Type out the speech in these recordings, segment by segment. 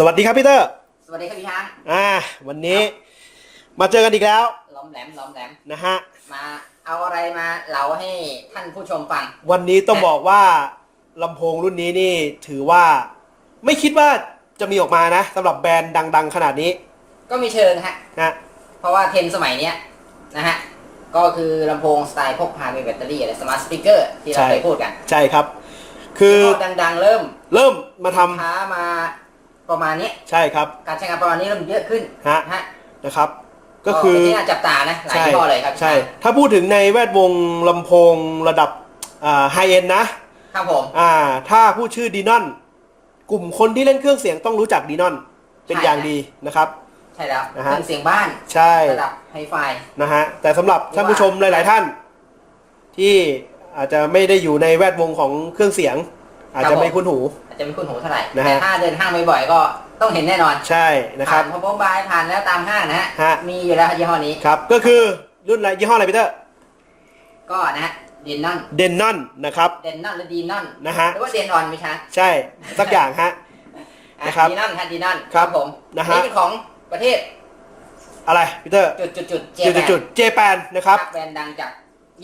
สวัสดีครับพี่เตอร์ สวัสดีครับพี่ช้างอ่า วันนี้มาเจอกันอีกแล้ว ล้อมแหลมล้อมแหลม นะฮะ มาเอาอะไรมาเล่าให้ท่านผู้ชมฟัง วันนี้ต้องบอกว่าลำโพงรุ่นนี้นี่ถือว่าไม่คิดว่าจะมีออกมานะสำหรับแบรนด์ดัง ๆ ขนาดนี้ ก็มีเชิงฮะ นะเพราะว่าเทรนด์สมัยเนี้ยนะฮะ ก็คือลำโพงสไตล์พกพามีแบตเตอรี่อะไรสมาร์ทสปีกเกอร์ที่เราเคยพูดกันใช่ครับ คือก็ดังๆ เริ่มเริ่มมาทำ ค้ามา ประมาณเนี้ยใช่ครับ การใช้งานประมาณนี้เริ่มเยอะขึ้นฮะนะฮะนะครับ ก็คือเป็นที่น่าจับตานะหลายใช่ยี่ห้อเลยครับพี่ใช่ช้างถ้าพูดถึงในแวดวงลำโพงระดับไฮเอ็นนะครับผมอ่า ถ้าพูดชื่อดีนอนกลุ่มคนที่เล่นเครื่องเสียงต้องรู้จักดีนอนเป็นอย่างดีนะครับใช่แล้วนะเคฮะรื่องเสียงบ้านใช่ระดับไฮไฟนะฮะแต่สำหรับท่านผู้ชมหลาย ๆ ท่าน ที่อาจจะไม่ได้อยู่ในแวดวงของเครื่องเสียง อาจจะไม่คุ้นหูอา จจะไม่คุ้นหูเท่าไหร่นะฮะ แต่ถ้าเดินห้างบ่อยๆก็ต้องเห็นแน่นอนใช่นะครับ ผ่านพบายผ่านแล้วตามห้างนะฮะฮะ มีอยู่แล้วยี่ห้อนี้ครับ ก็คือรุ่นอะไรยี่ห้ออะไรพีเตอร์ก็นะฮะเดนนอนเดนนอนนะครับเดนนอนหรือดีนอนนะฮะหรือว่าเดนออนไม่ใช่ใช่สักอย่างฮะนะครับดีนอนฮะดีนอนครับผมนะฮะ นี่เป็นของประเทศอะไรพีเตอร์จุดจุดจุดเจจุดแปนจุดเจแปนนะครับ แบรนด์ดังจาก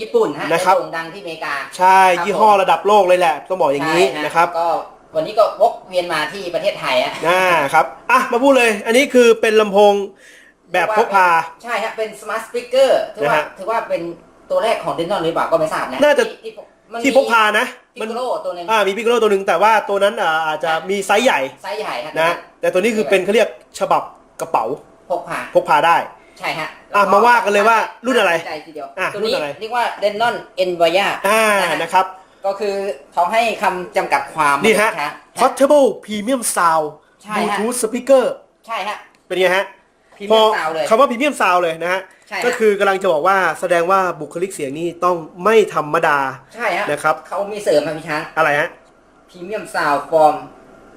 ญี่ปุ่นฮะนะครับแต่โด่งดังที่อเมริกา ใช่ครับยี่ห้อระดับโลกเลยแหละ ต้องบอกอย่างนี้ใช่ฮนะครับ ก็ วันนี้ก็วกเวียนมาที่ประเทศไทยอะอ่าครับอะมาพูดเลย อันนี้คือเป็นลำโพงแบบพกพา ใช่ฮะเป็นสมาร์ทสปีกเกอร์ถือว่านะฮะถือว่าเป็นตัวแรกของเดนนอนหรือเปล่าก็ไม่ทราบนะน่าจะ ที่มันที่พกพานะพิมันกโลตัวหนึงอ่ามีพิกโลตัวหนึ่งแต่ว่าตัวนั้นอ่าอาจจะมีไซส์ใหญ่ไซส์ใหญ่ฮะนะแต่ตัวนี้คือเป็นเขาเรียกฉบับกระเป๋าพกพาพกพาได้ ใช่ฮะอะมาว่ากันเลยว่ารุ่นอะไรใจทีเดียวอะตัวรุ่นี้นอะไร เรียกว่าเดนนอนเอ็นวายา อ่านะครับ ก็คือเขาให้คำจำกัดความนี่ฮะฮะ Portable Premium Sound ใช่ฮะ Bluetooth Speaker ใช่ฮะ เป็นไงฮะพรีพเมีอยมซาวเลยคำว่า Premium Sound เลยนะฮะ ใช่ฮะ ก็คือกำลังจะบอกว่าแสดงว่าบุคลิกเสียงนี่ต้องไม่ธรรมดา ใช่ฮะนะครับ เขามีเสริมมาพี่ช้างอะไรฮะ พรีเมียมซาวฟอร์ม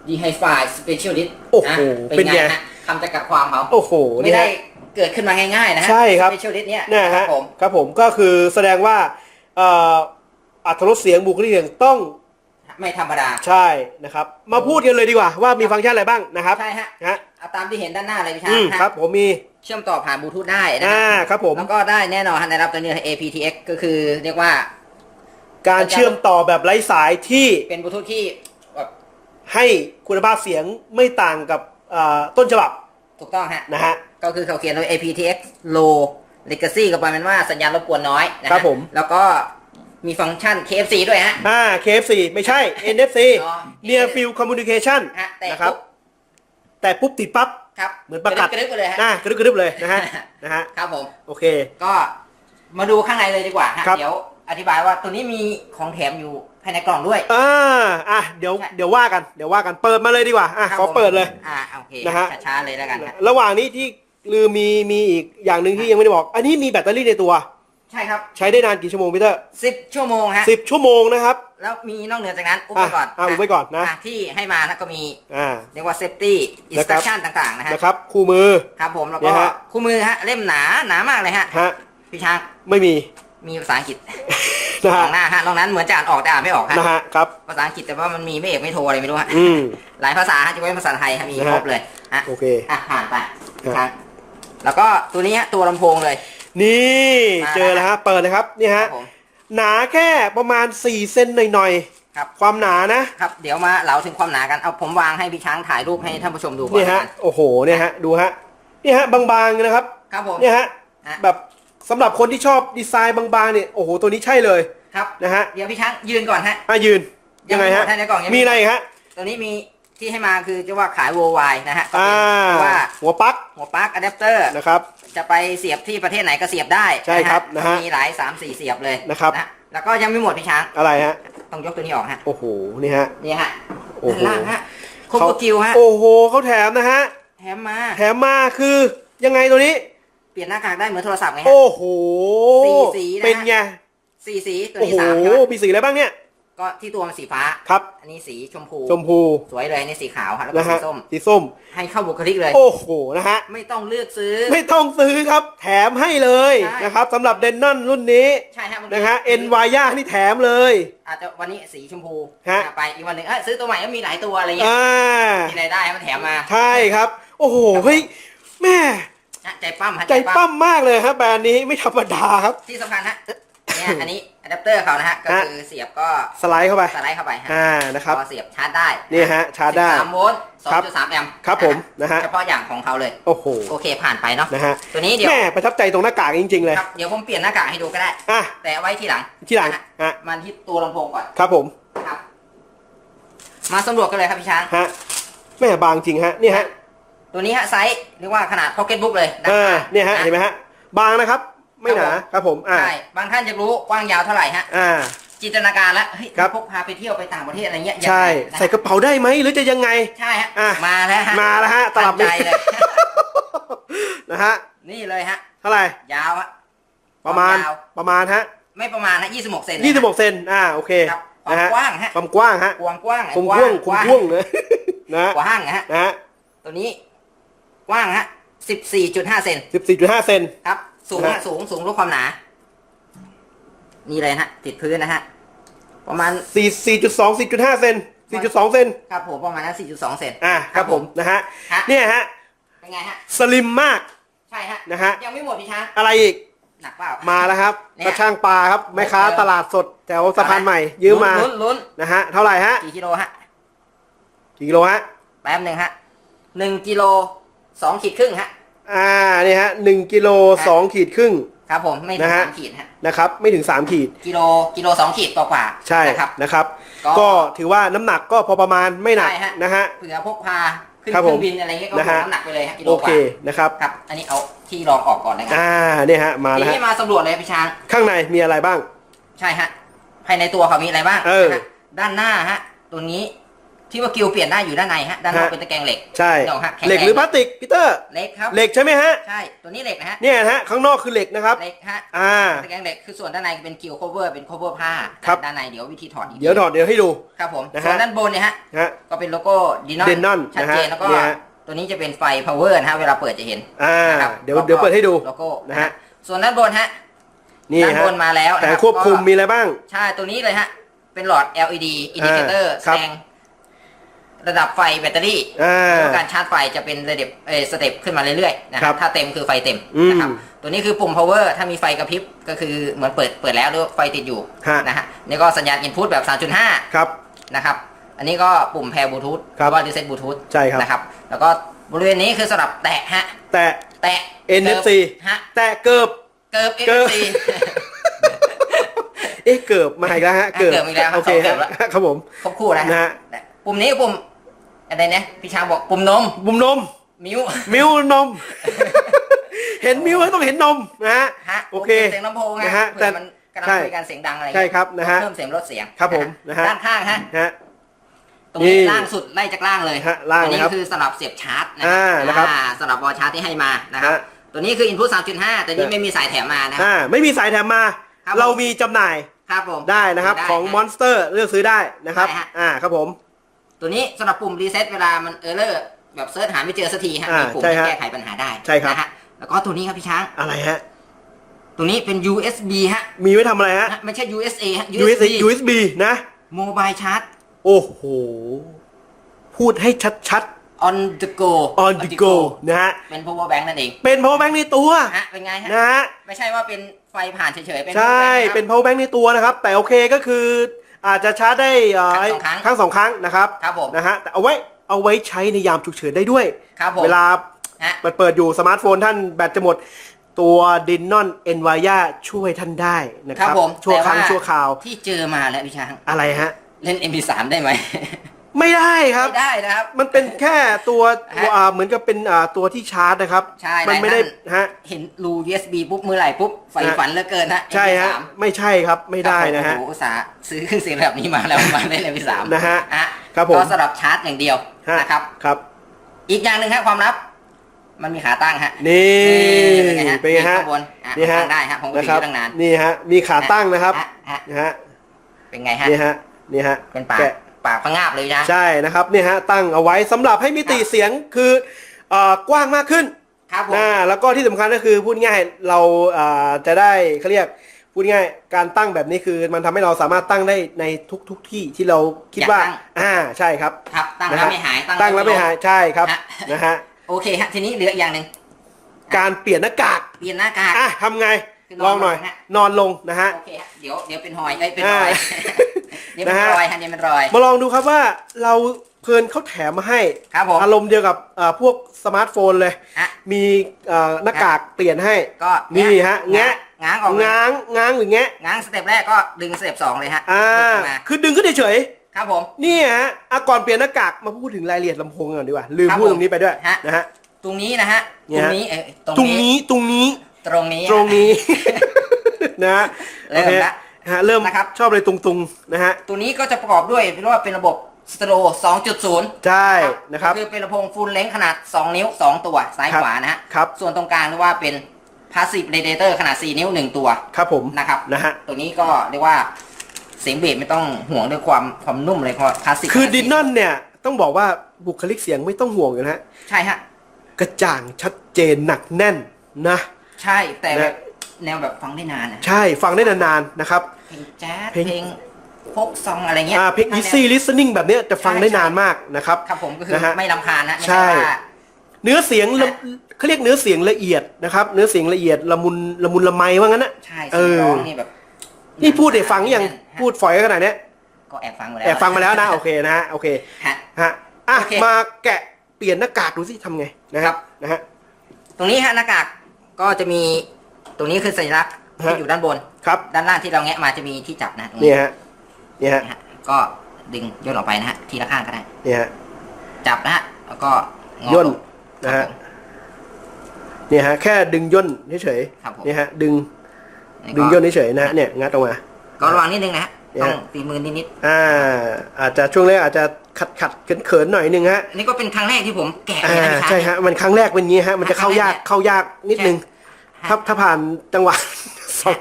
ดีไฮไฟสเปเชียลิสต์โอ้โหเป็นไง ฮะคำจำกัดความเขาโอ้โหไม่นี่ได้ฮะเกิดขึ้นมาง่ายๆนะฮะใช่ครับ สเปเชียลิสต์เนี่ยนะฮะผม ครับผมก็คือแสดงว่าเอ่อ อัตรสเสียงบุคลิกเสียงต้องไม่ธรรมดา ใช่นะครับ มาพูดกันเลยดีกว่าว่ามีฟังก์ชันอะไรบ้างนะครับใช่ฮะนะฮะเอาตามที่เห็นด้านหน้าเลยพี่ช้าอืงมฮะครับ ผมมีเชื่อมต่อผ่านบลูทูธได้นะอ่าฮะครับผมแล้วก็ได้แน่นอนฮะในรับตัวนี้ aptX ก็คือเรียกว่าการเชื่อมต่อแบบไร้สายที่เป็นบลูทูธที่แบบให้คุณภาพเสียงไม่ต่างกับเอ่อต้นฉบับถูกต้องฮะ นะฮะ ก็คือเขาเขียนไว้ aptX low legacy ก็แปลเป็นว่าสัญญาณรบกวนน้อยนะฮะครับผม แล้วก็ มีฟังก์ชัน KFC ด้วยฮะ อ่า KFC ไม่ใช่ NFC อ๋อ Near Field Communication ฮะแต่นะครับ ปุ๊บแต่ปุ๊บติดปั๊บ ครับเหมือนประกัดกระดึบกระดึบไปเลยฮะ น่ากระดึบกระดึบเลยนะฮะ นะฮะ ครับผม โอเค ก็มาดูข้างในเลยดีกว่าฮะครับ เดี๋ยวอธิบายว่าตัวนี้มีของแถมอยู่ภายในกล่องด้วย อ่าอะเดี๋ยว ใช่ เดี๋ยวว่ากัน เดี๋ยวว่ากัน เปิดมาเลยดีกว่า อะ ครับขอผมเปิดเลย อ่าโอเคนะฮะ ช้าๆเลยแล้วกันฮะระหว่างนี้ที่ลืมมี มีอีกอย่างหนึ่งที่ยังไม่ได้บอก อันนี้มีแบตเตอรี่ในตัว ใช่ครับใช้ได้นานกี่ชั่วโมงพีเตอร์สิบชั่วโมงฮะสิบชั่วโมงนะครับ แล้วมีนอกเหนือจากนั้นอุ้มอะไปก่อนอะอุ้มไว้ก่อนนะอ่ที่ให้มานะก็มีอ่าเรียกว่า safety instruction ต่างๆนะฮะนะครับคู่มือครับผมแล้วเนี่ก็ยฮะคู่มือฮะเล่มหนาหนามากเลยฮะฮะพี่ช้างไม่มีมีภาษาอังกฤษนะสฮะองหน้าฮะตรงนั้นเหมือนจะอ่านออกแต่อ่านไม่ออกฮะนะฮะครับภาษาอังกฤษแต่ว่ามันมีไม่เอกไม่โทอะไรไม่รู้ฮะอืมหลายภาษาฮะจะเป็นภาษาไทยฮะมีนะฮะครบเลยฮะโอเคอะผ่านไปครับครับแล้วก็ตัวนี้ฮะตัวลำโพงเลย นี่มาเจอแล้วฮะเปิดเลยครับนี่คฮะรับผม หนาแค่ประมาณ4เซนหน่อยครับ ๆความหนานะครับเดี๋ยวมาเล่าถึงความหนากันเอาผมวางให้พี่ช้างถ่ายรูปให้ท่านผู้ชมดูก่อนนี่ฮะแล้วกันโอ้โหเนี่ยฮะดูฮะนี่ฮะบางๆนะครับครับผม เนี่ยฮะฮะ แบบสำหรับคนที่ชอบดีไซน์บางๆเนี่ยโอ้โหตัวนี้ใช่เลยครับนะฮะเดี๋ยวพี่ช้างยืนก่อนฮะอะยืนยังไงฮะยังไม่หมดฮะในกล่องยังไม่ มีอะไรอีกฮะตัวนี้มี ที่ให้มาคือจะว่าขาย worldwide นะฮะก็อ่าเป็นว่าหัวปลั๊กหัวปลั๊กอะแดปเตอร์ นะครับ จะไปเสียบที่ประเทศไหนก็เสียบได้ใช่ครับนะนะฮะฮะมีหลาย3 4เสียบเลยนะครับนะแล้วก็ยังไม่หมดพี่ช้างอะไรฮะ ต้องยกตัวนี้ออกฮะโอ้โหนี่ฮะนี่ฮะโอ้โหด้านล่างฮะโคโกกิวฮะโอ้โหเขาแถมนะฮะแถมมาแถมมาคือยังไงตัวนี้ เปลี่ยนหน้ากากได้เหมือนโทรศัพท์ไงฮะโอ้โหสีสีนะฮะเป็นไงสี่สีตัวโอ้นี้โหสามใช่ไหมมีสีอะไรบ้างเนี่ย ก็ที่ตัวมันสีฟ้า ครับ อันนี้สีชมพู ชมพูสวยเลยอันนี่สีขาวฮะแล้วก็นะสีฮะส้ม สีส้ม ให้เข้าบุคลิกเลย โอ้โหนะฮะ ไม่ต้องเลือกซื้อ ไม่ต้องซื้อครับ แถมให้เลยใช่ นะครับสำหรับเดนนอนรุ่นนี้ใช่ฮะบางทีนะฮะเอ็นวายานี่แถมเลย อาจจะวันนี้สีชมพูฮะ อะไปอีกวันหนึ่งเอ้ยซื้อตัวใหม่ก็มีหลายตัวอะไรเงี้ยอ่ามีรายได้ให้มันแถมมาใช่ครับ โอ้โหเฮ้ยแม่ ฮะใจปั้มฮะใจปั้มมากเลยครับแบรนด์นี้ไม่ธรรมดาครับ ที่สำคัญฮะ เนี่ยอันนี้อะแดปเตอร์เขานะฮะ ก็ฮะคือเสียบก็สไลด์เข้าไป สไลด์เข้าไปฮะอ่านะครับก็เสียบชาร์จได้นี่ฮะชาร์จได้สามโวลต์สองครับจุดสามแอมป์ครับผมนะฮะเฉพาะอย่างของเขาเลย โอ้โห โอเคผ่านไปเนาะนะฮะตัวนี้เดี๋ยวแม่ประทับใจตรงหน้ากากจริง ๆ เลยครับเดี๋ยวผมเปลี่ยนหน้ากากให้ดูก็ได้อะแต่เอาไว้ทีหลังที่หลังนะฮะฮะมันที่ตัวลำโพงก่อนครับผมครับมาสำรวจกันเลยครับพี่ช้างฮะแม่บางจริงฮะนี่ฮะตัวนี้ฮะไซส์เรียกว่าขนาดพ็อกเก็ตบุ๊กเลยด้านอ่าข้างเนี่ยฮะเห็นไหมฮะบางนะครับ ไม่หนาครับผมอ่าใช่บางท่านจะรู้กว้างยาวเท่าไหร่ฮะอ่า จินตนาการแล้วเฮ้ยครับ พกพาไปเที่ยวไปต่างประเทศอะไรเงี้ยยังไงใช่นะใส่กระเป๋าได้ไหมหรือจะยังไง ใช่ฮะอะ มาแล้วฮะมาแล้วฮะตลับตั้งใจเลย นะฮะนี่เลยฮะ เท่าไหร่ยาวฮะประมาณยาวประมาณฮะไม่ประมาณฮะ26เซนยี่สิบหกเซนอ่าโอเคครับควานะมฮะกว้างฮะความกว้างฮะความกว้างคุมพ่วงคุมพ่วงนะนะฮะกว้างฮะนะฮะตัวนี้กว้างฮะ14.5เซนสิบสี่จุดห้าเซนครับ สูงนะฮะสูงสูงรู้ความหนา นี่เลยนะฮะ ติดพื้นนะฮะ ประมาณ สี่สี่จุดสองสี่จุดห้าเซนสี่จุดสองเซนครับผมประมาณนั้น4.2 เซน อ่าครับผมนะฮะฮะ เนี่ยฮะเป็นไงฮะ สลิมมาก ใช่ฮะ นะฮะ ยังไม่หมดพี่ช้างอะไรอีกหนักเปล่า มาแล้วครับเนี่ยกระช่างปลาครับแม่ค้าเออ ตลาดสดแถวสะพานใหม่ยืมมาลุ้นลุ้นนะฮะเท่าไหร่ฮะกี่กิโลฮะ กี่กิโลฮะแป๊บหนึ่งฮะหนึ่งกิโลสองขีดครึ่งฮะ อ่าเนี่ยฮะหนึ่งกิโลสองขีดครึ่ง ครับผมไม่ถึงนะฮะ สามขีดฮะนะครับไม่ถึงสามขีดกิโลกิโลสองขีดกว่าๆใช่นะครับ นะครับ ก็ก็ถือว่าน้ำหนักก็พอประมาณไม่หนักใช่ฮะ นะฮะ เผื่อพกพาขึ้นครับเครื่ผมองบินอะไรเงี้ยก็นะฮะน้ำหนักไปเลยฮะกิโลโอกเคว่านะครับครับ อันนี้เอาที่รองออกก่อนนะครับอ่าเนี่ยฮะมาทีแล้วฮะนี้มาสำรวจเลยพี่ช้าง ข้างในมีอะไรบ้าง ใช่ฮะ ภายในตัวเขามีอะไรบ้างเออ นะฮะด้านหน้าฮะ ตัวนี้ ที่ว่ากิวเปลี่ยนได้อยู่ด้านในฮะด้านนอกฮะเป็นตะแกรงเหล็กใช่เดี๋ยวฮะแข็งเหล็กแรงหรือพลาสติกพีเตอร์เหล็กครับเหล็กใช่ไหมฮะใช่ตัวนี้เหล็กนะฮะเนี่ยฮะข้างนอกคือเหล็กนะครับเหล็กฮะอ่าตะแกรงเหล็กคือส่วนด้านในเป็นกิว cover เป็น cover ผ้าครับด้านในเดี๋ยววิธีถอดอีกเดี๋ยวถอดเดี๋ยวให้ดูครับผมนะฮะส่วนด้านบนเนี่ยฮะนะฮะก็เป็นโลโก้ดีนอน Denon ชัดเจนนะฮะแล้วก็เนี่ยฮะตัวนี้จะเป็นไฟ power นะฮะเวลาเปิดจะเห็นอ่านะครับเดี๋ยวเดี๋ยวเปิดให้ดูโลโก้นะนะฮะฮะส่วนด้านบนฮะนี่ด้านฮะบนมาแล้วนะแต่รับควบคุมก็มีอะไรบ้างใช่ตัวนี้เลยฮะเป็นหลอด LED indicator อ่าแสครับดง ระดับไฟแบตเตอรี่อ่า แล้วการชาร์จไฟจะเป็นระดับเออสเต็ปขึ้นมาเรื่อยๆนะคครัรับบถ้าเต็มคือไฟเต็มอืมนะครับตัวนี้คือปุ่ม power ถ้ามีไฟกระพริบก็คือเหมือนเปิดเปิดแล้วหรือไฟติดอยู่ฮะ นะฮะนี่ก็สัญญาณ input แบบ 3.5 ครับ นะครับ อันนี้ก็ปุ่มแพร์บลูทูธครับหรือว่า reset บลูทูธใช่ครับ นะครับ แล้วก็บริเวณนี้คือสำหรับแตะฮะ แต่ แตะ NFC ฮะ แต่เกิบ เกิบ เกิบ NFC เอ๊ะเกิบมาอีกแล้วฮะเกิบอีกแล้วครับโอเคสองเกิฮะบแล้ว ครับผม ครบคู่นะนะฮะ ปุ่มนี้คือปุ่ม อะไรเนี่ยพี่ช้างบอกปุ่มนมบุมนม มิวมิวนม เห็นมิวแล้วต้องเห็นนมนะฮะ ฮะโอเคเสียงลำโพงไงนะฮะเผื่อมันกำลังใช่ คุยกันเสียงดังอะไรใช่ครับนะฮะ เพิ่มเสียงลดเสียงครับผมนะฮะ ด้านข้างฮะฮะ ตรงนี้นี่ล่างสุดไล่จากล่างเลยฮะล่างอันนี้นะครับคือสำหรับเสียบชาร์จนะอ่านะครับอ่าสำหรับบอลชาร์จที่ให้มานะครับ ฮะ ตัวนี้คือ input 3.5 แต่นี่ฮะไม่มีสายแถมมานะอ่าไม่มีสายแถมมา ครับ เรามีจำหน่ายครับผมได้นะครับได้ของฮะ Monster เลือกซื้อได้นะครับ ได้ฮะ อ่าครับผม ตัวนี้สำหรับปุ่มรีเซ็ตเวลามันเออร์เลอร์แบบเซิร์ชหาไม่เจอสักทีฮะอ่ามีปุ่มใช่ที่ฮะแก้ไขปัญหาได้ใช่ครับ นะฮะแล้วก็ตัวนี้ครับพี่ช้าง อะไรฮะ ตัวนี้เป็น USB ฮะมีไว้ทำอะไรฮะ นะไม่ใช่ USA ฮะ USB USB นะ Mobile Charge โอ้โห พูดให้ชัด on the go ๆ on the go นะฮะ เป็น power bank นั่นเองเป็น power bank ในตัว ฮะเป็นไงฮะ นะฮะ ไม่ใช่ว่าเป็นไฟผ่านเฉยๆ เป็น ใช่ power bank เป็นนะครับ power bank ในตัวนะครับ แต่โอเคก็คือ อาจจะชาร์จได้เอ่อครั้งสองครั้งครั้งสองครั้งนะครับครับผมนะฮะแต่เอาไว้เอาไว้ใช้ในยามฉุกเฉินได้ด้วย ครับผมเวลาฮะเปิดเปิดอยู่สมาร์ทโฟนท่านแบตจะหมดตัวดินนอนเอ็นวายาช่วยท่านได้นะคครัรับบผมชั่วครั้งแต่ว่าชั่วคราวที่เจอมาแล้วพี่ช้างอะไรฮะ เล่น MP3 ได้ไหม ไม่ได้ครับ ไม่ได้นะครับ มันเป็นแค่ตัวฮะอ่าเหมือนกับเป็นอ่าตัวที่ชาร์จนะครับ ใช่มันไม่ได้หลายท่านฮะ เห็นรู USB ปุ๊บมือไหร่ปุ๊บไฟฮะฝันเหลือเกินฮะ ใช่ฮะ MP3 ไม่ใช่ครับไม่ได้นะฮะครับผมโอ้โหอุตส่าห์ซื้อเครื่องเสียงแบบนี้มาแล้วมาเล่น MP3 นะฮะฮะครับผม ก็สำหรับชาร์จอย่างเดียวฮะนะครับ ครับ อีกอย่างหนึ่งฮะความลับ มันมีขาตั้งฮะนี่เป็นไงฮะเป็นไงฮะข้างบนอะนี่ฮะตั้งได้ฮะผมก็นะถืครัอตั้งนานนี่ฮะ มีขาตั้งนะครับฮะฮะ นะฮะเป็นไงฮะ นี่ฮะนี่ฮะเป็นปาก แกะ ปากพงาบเลยนะ ใช่นะครับเนี่ยฮะตั้งเอาไว้สำหรับให้มิติครับเสียงคือเอ่อกว้างมากขึ้นครับผม นะแล้วก็ที่สำคัญก็คือพูดง่ายเราอ่าจะได้เขาเรียกพูดง่ายการตั้งแบบนี้คือมันทำให้เราสามารถตั้งได้ในทุกทุกที่ที่เราคิดว่า อยากตั้ง อ่าใช่ครับ ครับ ตั้งนะแล้วฮะ ไม่หายตั้งแล้วไม่หายใช่ครับฮะ นะฮะโอเคฮะทีนี้เหลืออีกอย่างหนึ่งการเปลี่ยนหน้ากากเปลี่ยนหน้ากากอะทำไง คือนอนลองหน่อยลงฮะนอนลงนะฮะ โอเคฮะเดี๋ยวเดี๋ยวเป็นหอยเอ้ยเป็นอ่ารอยเดี๋ยวเป็นนะฮะ รอยฮะเดี๋ยวเป็นรอย มาลองดูครับว่าเราเพลินเขาแถมมาให้ ครับผม อารมณ์เดียวกับเอ่อพวกสมาร์ทโฟนเลย ฮะ มีเอ่อหน้ากากเปลี่ยนให้ ก็นี่ฮะแงะ ง้างออกเลย ง้างง้างหรือแงะง้างสเต็ปแรกก็ดึงสเต็ปสองเลยฮะอ่าดึงขึ้นมาคือดึงขึ้นเฉยครับผม ๆนี่ฮะอะก่อนเปลี่ยนหน้ากากมาพูดถึงรายละเอียดลำโพงกันก่อนดีกว่าลืมครับพูดผมตรงนี้ไปด้วยฮะ นะฮะ ตรงนี้นะฮะ เนี่ตยรงฮะ นี้เอ้ยตตรงนี้ตรงนี้ ตรงนี้ ตรงนี้ นะฮะเริ่มโอคละฮะเริ่มนะครับ ชอบเลยตรงๆนะฮะ ตัวนี้ก็จะประกอบด้วยเรียกว่าเป็นระบบสเตอริโอ2.0 ใช่นะครับ คือเป็นลำโพงฟูลเลน g ์ขนาด 2 นิ้ว 2 ตัว ซ้ายครับขวานะฮะครับ ส่วนตรงกลางเรียกว่าเป็น passive radiator ขนาด 4 นิ้ว 1 ตัวครับผมนะครับนะฮะ ตัวนี้ก็เรียกว่าเสียงเบสไม่ต้องห่วงเรื่องความความนุ่มเลยเพราะ passive คือขนาดิ4นนอนเนี่ย ต้องบอกว่าบุคลิกเสียงไม่ต้องห่วงนะฮะ ใช่ฮะ กระจ่างชัดเจนหนักแน่นนะ ใช่แต่แบบนะแนวแบบฟังได้นานนะใช่ฟังได้นานๆนะครับ เพลงแจ๊สเพลงเพลงพกซองอะไรเงี้ยอ่าเพลงถ้าแนว easy listening แบบเนี้ยจะฟังได้ใช่นานมากนะครับครับผมก็คือนะฮะไม่ลำคาญนะไม่ใช่ใช่ว่าเนื้อเสียงละฮะเขาเรียกเนื้อเสียงละเอียดนะครับ เนื้อเสียงละเอียดละมุนละมุนละไมว่างั้นนะใช่เอเสียงอร้องนี่แบบนี่พูดให้ฟังยังฮะพูดฝอยขนาดเนี้ยก็แอบฟังมาแล้วแอบฟังมาแล้วนะโอเคนะฮะโอเคฮะฮะอะโอเคมาแกะเปลี่ยนหน้ากากดูสิทำไงนะคครัรับบนะฮะตรงนี้ฮะหน้ากาก ก็จะมีตรงนี้คือสัญลักษณ์ที่ฮะอยู่ด้านบน ครับด้านล่างที่เราแงะมาจะมีที่จับนะตรงนี่นี้ฮะนี่ฮะนะฮะก็ดึงย่นออกไปนะฮะทีละข้างก็ได้ นี่ฮะจับนะฮะแล้วก็งอย่นลงนะครัฮะบผมเนี่ยฮะแค่ดึงย่นเฉยครับผมๆนี่ฮะดึงแล้วดึงก็ย่นเฉยๆนะฮะเนี่ยงัดออกมา ก็ระวังนิดนึงนะฮะเนี่ย ต้องตีมือนิดอ่า อาจจะช่วงแรกอาจจะขัดขัดเขินเขินๆหน่อยนึงฮะๆอันนี่ก็เป็นครั้งแรกที่ผมแกะอ่าเลยนะพี่ช้าง ใช่ฮะมันครั้งแรกเป็นอย่างงี้ฮะ มันจะเข้ายากครั้งแรกเนี่ยเข้ายากนิดนึงฮะถ้าถ้าผ่านจังหวะสอง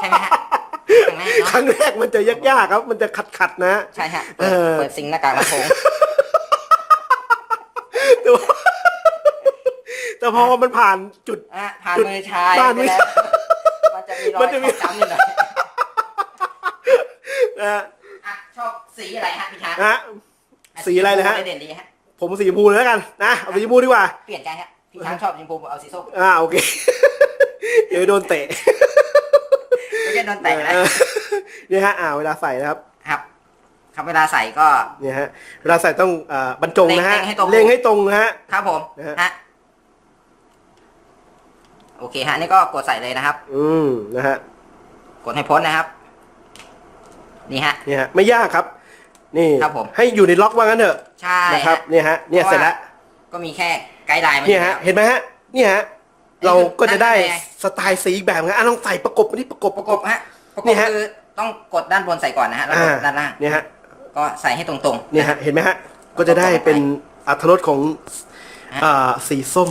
ใช่ไหมฮะครั้งแรกครั้เนาะงแรกมันจะยากๆครับ มันจะขัดขัดๆนะ ใช่ฮะเอเปิดอเปิดซิงค์หน้ากากลำโพง แต่ว่าแต่พอมันผ่านจุด อะผ่านจุดมือชายบ้านไปมือแล้วมันจะมีรอมันยจะมีฟกช้ำนิดหน่อย นะฮะอะชอบสีอะไรฮะพี่ช้างนะฮะ สีอะไรนะฮะ เด่นดีฮะ ผมสีชมพูเลยแล้วกันนะเอาสีชมพูดีกว่า เปลี่ยนใจฮะ พี่ช้างชอบชมพูเอาสีส้มอ่าโอเค เดี๋ยวโดนเตะไม่ใช่โดนแตะนะเออเนี่ยฮะอ่าเวลาใส่นะครับครับครับเวลาใส่ก็ เนี่ยฮะเวลาใส่ต้องอ่าบรรจงนะฮะเล็งให้ตรง เล็งให้ตรงนะฮะ ครับผมนะฮะ ฮะโอเคฮะนี่ก็กดใส่เลยนะครับ อืมนะฮะกดให้พ้นนะครับ นี่ฮะ เนี่ยฮะไม่ยากครับ นี่ครับผมให้อยู่ในล็อกว่างั้นเถอะใช่นะครับฮะ เนี่ยฮะเนี่ยเพราะว่าเสร็จแล้วก็มีแค่ไกด์ไลน์มาเนี่ยฮะอเห็นไหมฮะเนี่ยฮะนี่คือเราก็จะได้ด้านในสไตล์สีอีกแบบนะอะลองใส่ประกบมาที่ประกบประกบฮะประกนี่บฮะ คือต้องกดด้านบนใส่ก่อนนะฮะแล้วกอ่าดด้านล่างเนี่ยฮะก็ใส่ให้ตรงๆ เนี่ยฮะเห็นไหมฮะก็จะได้เป็นอัตรสของฮะ อ่าสีส้ม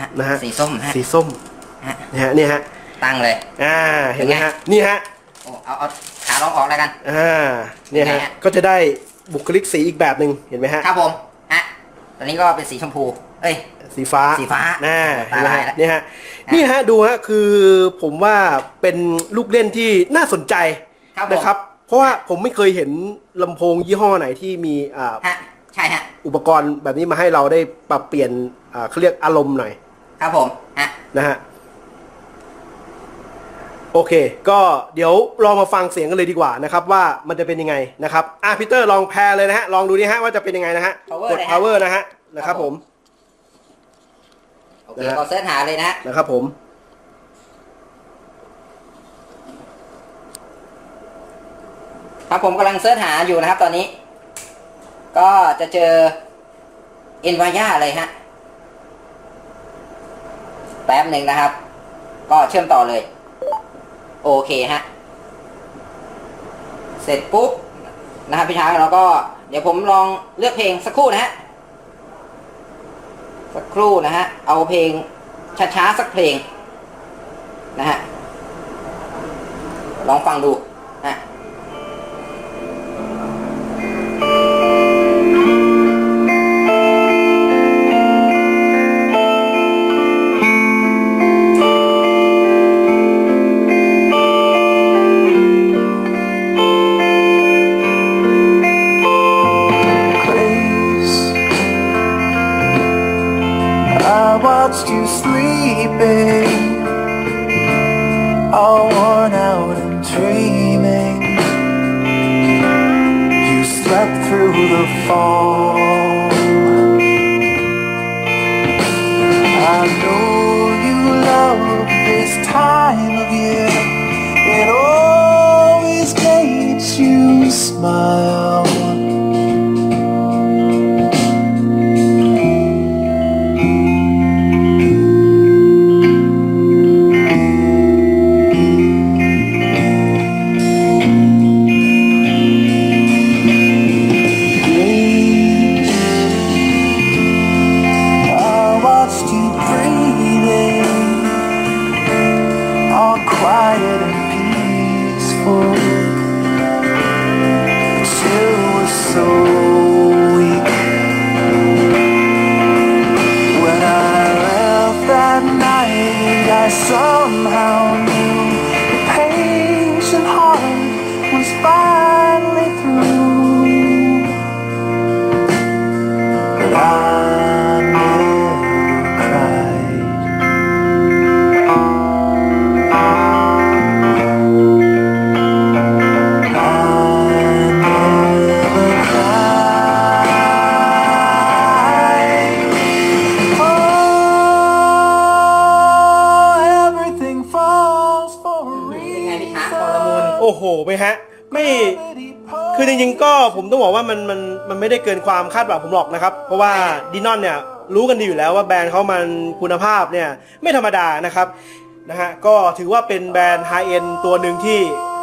ฮะนะฮะ สีส้มฮะสีส้มฮะเนี่ยฮะเนี่ยฮะตั้งเลย อ่าเห็นไหมฮะนี่ฮะ โอ้เอาเอาขาลองออกแล้วกัน อ่าเนี่ยไงฮะฮะ ก็จะได้บุคลิกสีอีกแบบหนึ่งเห็นไหมฮะ ครับผมฮะตอนนี้ก็เป็นสีชมพู เอ้ย สีฟ้าสีฟ้าน่าเห็นไหมตาลายฮะแล้วเนี่ยฮะ นี่ฮะดูฮะคือผมว่าเป็นลูกเล่นที่น่าสนใจครับผมนะครับ เพราะว่าผมไม่เคยเห็นลำโพงยี่ห้อไหนที่มีอ่าฮะใช่ฮะ อุปกรณ์แบบนี้มาให้เราได้ปรับเปลี่ยนอ่าเขาเรียกอารมณ์หน่อยครับผมฮะนะฮะ โอเค ก็เดี๋ยวลองมาฟังเสียงกันเลยดีกว่านะครับว่ามันจะเป็นยังไงนะครับอะพีเตอร์ลองแพรเลยนะฮะลองดูนี่ฮะว่าจะเป็นยังไงนะฮะ power กดเลยฮะ power นะฮะนะครับผม โอเคนะฮะ ก็เสิร์ชหาเลยนะฮะนะครับผม ครับผมกำลังเสิร์ชหาอยู่นะครับ ตอนนี้ ก็จะเจอเอ็นวายาเลยฮะแป๊บหนึ่งนะครับ ก็เชื่อมต่อเลย โอเคฮะ เสร็จปุ๊บนะครับพี่ช้างเราก็ เดี๋ยวผมลองเลือกเพลงสักครู่นะฮะ สักครู่นะฮะ เอาเพลงช้าๆสักเพลงนะฮะ ลองฟังดู all worn out and dreaming. You slept through the fall. I know you love this time of year. It always makes you smile. ผมต้องบอกว่ามันมันมันไม่ได้เกินความคาดหวังผมหรอกนะครับ เพราะว่าดีนอนเนี่ยรู้กันดีอยู่แล้วว่าแบรนด์เขามันคุณภาพเนี่ยไม่ธรรมดานะครับนะฮะก็ถือว่าเป็นแบรนด์ไฮเอ็นตัวหนึ่งที่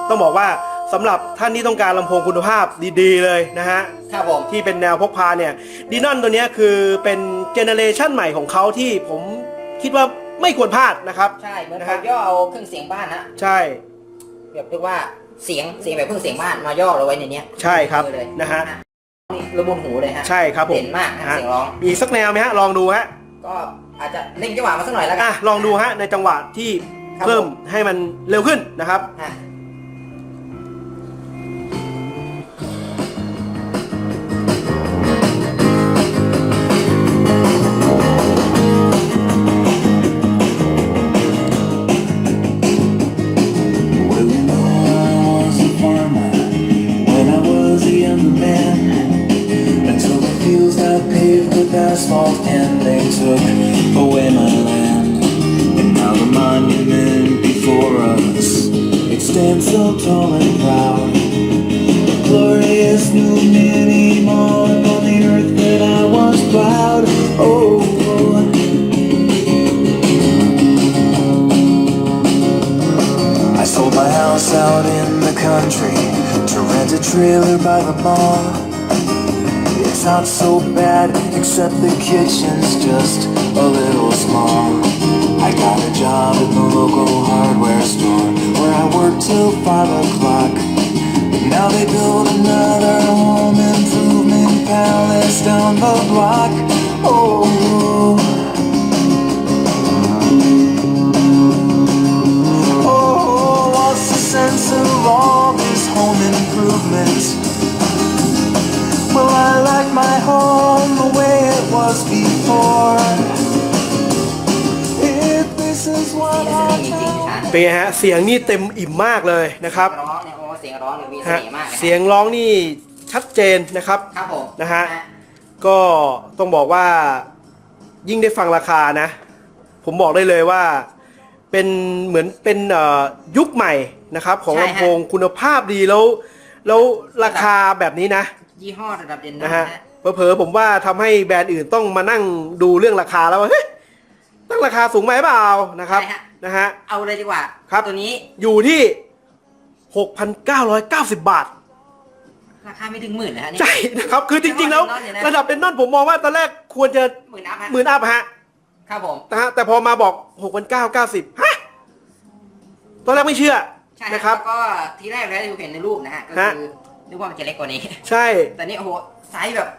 ต้องบอกว่าสำหรับท่านที่ต้องการลำโพงคุณภาพดีๆเลยนะฮะครับผมที่เป็นแนวพกพาเนี่ยดีนอนตัวเนี้ยคือเป็นเจเนเรชันใหม่ของเขาที่ผมคิดว่าไม่ควรพลาดนะครับ ใช่เหมือนนะเขาฮะย่อเอาเครื่องเสียงบ้านนะใช่แบบเรียกว่า เสียงเสียงแบบเครื่องเสียงบ้านมาย่อเราไว้ในเนี้ยใช่ครับเลยนะฮะ นี่ระมุนหูเลยฮะใช่ครับผมเด่นมากนะฮะเสียงร้อง มีอีกสักแนวไหมฮะลองดูฮะก็อาจจะเล่นจังหวะมาสักหน่อยแล้วกัอะน ลองดูฮะในจังหวะที่ครับ เพิ่มผมให้มันเร็วขึ้นนะครับ ฮะ so tall and proud. Glorious new mini mall upon the earth that I once plowed. Oh, I sold my house out in the country to rent a trailer by the mall. It's not so bad, except the kitchen's just a little small. I got a job at the local hardware store where I work till five o'clock. But now they build another home improvement palace down the block. Is what เสียง I จริงๆพี่ช้างเป็นไงฮะเสียงนี่เต็มอิ่มมากเลยนะครับร้องเนี่ยโอ้เสียงร้องเนี่ยมีเสฮะน่ห์มากนะเสียงร้องนี่ชัดเจนนะครับ ครับผมนะฮะ ก็ต้องบอกว่ายิ่งได้ฟังราคานะ ผมบอกได้เลยว่าเป็นเหมือนเป็นเอ่อยุคใหม่นะครับ ของลำโพงคุณภาพดีแล้ว แล้วราคาแบบนี้นะ ยี่ห้อระดับเด่นนะนะฮะฮะเผลอๆผมว่าทำให้แบรนด์อื่นต้องมานั่งดูเรื่องราคาแล้วว่าเฮ้ยตั้งราคาสูงไหมเปล่านะครับ ใช่ฮะ นะฮะ เอาเลยดีกว่าครับ ตัวนี้อยู่ที่ 6,990 บาท ราคาไม่ถึงหมื่นนะฮะนี่ ใช่นะครับ คือจริง ๆ แล้ว เดนนอนเนี่ยนะ ระดับเดนนอนผมมองว่าตอนแรกควรจะหมื่นอัพฮะหมื่นอัพฮะครับผม นะฮะแต่พอมาบอก 6,990ฮะตอนแรกไม่เชื่อใช่ฮะนะครับ แล้วก็ทีแรกเลยที่เห็นในรูปนะฮะก็ฮะ คือนึกว่ามันจะเล็กกว่านี้ ใช่ แต่นี่โอ้โหไซส์แบบ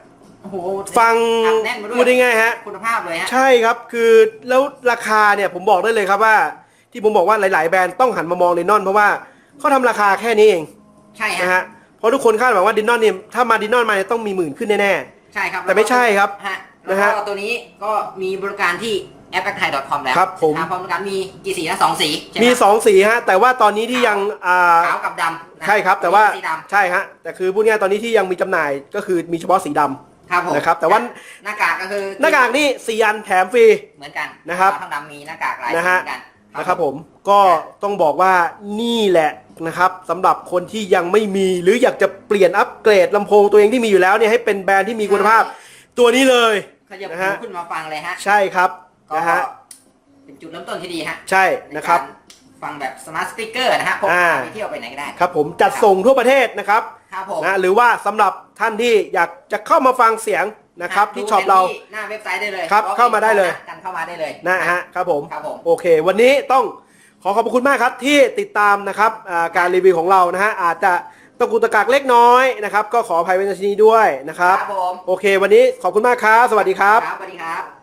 โอ้โหฟังอัดแน่นมาด้วยพูดได้ง่ายฮะ คุณภาพเลยฮะ ใช่ครับคือแล้วราคาเนี่ยผมบอกได้เลยครับว่า ที่ผมบอกว่าหลายๆ แบรนด์ต้องหันมามองเดนนอนเพราะว่าเขาทำราคาแค่นี้เองใช่ฮะนะฮะเพราะทุกคนคาดหวังว่าดินนอนเนี่ยถ้ามาดินนอนมาเนี่ยต้องมีหมื่นขึ้นแน่ ใช่ครับแต่ไม่ใช่ครับฮะนะฮะแล้วก็ตัวนี้ก็มีบริการที่แอปแอคไทย .com แล้วครับผม นะพร้อมกันมีกี่สีนะสองสีใช่ไหมี 2 สีฮะแต่ว่าตอนนี้ที่ยังอ่าขาวกับดำนะใช่ครับแต่ว่าสีดใช่ฮะแต่คือพูดง่ายๆตอนนี้ที่ยังมีจำหน่ายก็คือมีเฉพาะสีดำำ ครับผมนะครับแต่ว่าหน้ากากก็คือหน้ากากนี่สี่อันแถมฟรีเหมือนกันนะครับขาวทั้งดำมีหน้ากากลายนะสีฮะเหมือนกันนะครับผมก็ต้องบอกว่านี่แหละนะครับสำหรับคนที่ยังไม่มีหรืออยากจะเปลี่ยนอัปเกรดลำโพงตัวเองที่มีอยู่แล้วเนี่ยให้เป็นแบรนด์ที่มีคุณภาพ ตัวนี้เลยขยับนะหูฮะขึ้นมาฟังเลยฮะใช่ครับก็นะฮะเป็นจุดเริ่มต้นที่ดีฮะใช่นะครับใการฟังแบบสมาร์ทสปีกเกอร์นะฮะพกอ่าพาไปเที่ยวไปไหนก็ได้ครับผมจัดส่งทั่วประเทศนะครับครับผมนะหรือว่าสำหรับ ท่านที่อยากจะเข้ามาฟังเสียงนะครับที่ช็อปเราดูหน้าเว็บไซต์ได้เลยครับล็อกเข้ามาได้เลยกันเข้ามาได้เลยนะฮะครับผมครับผมโอเค วันนี้ต้องขอขอบพระคุณมากครับที่ติดตามนะครับอ่าการรีวิวของเรานะฮะอาจจะตะกุกตะกักเล็กน้อยนะครับก็ขออภัยไว้ในที่นี้ด้วยนะครับครับผมโอเค วันนี้ขอบคุณมากครับ สวัสดีครับครับสวัสดีครับ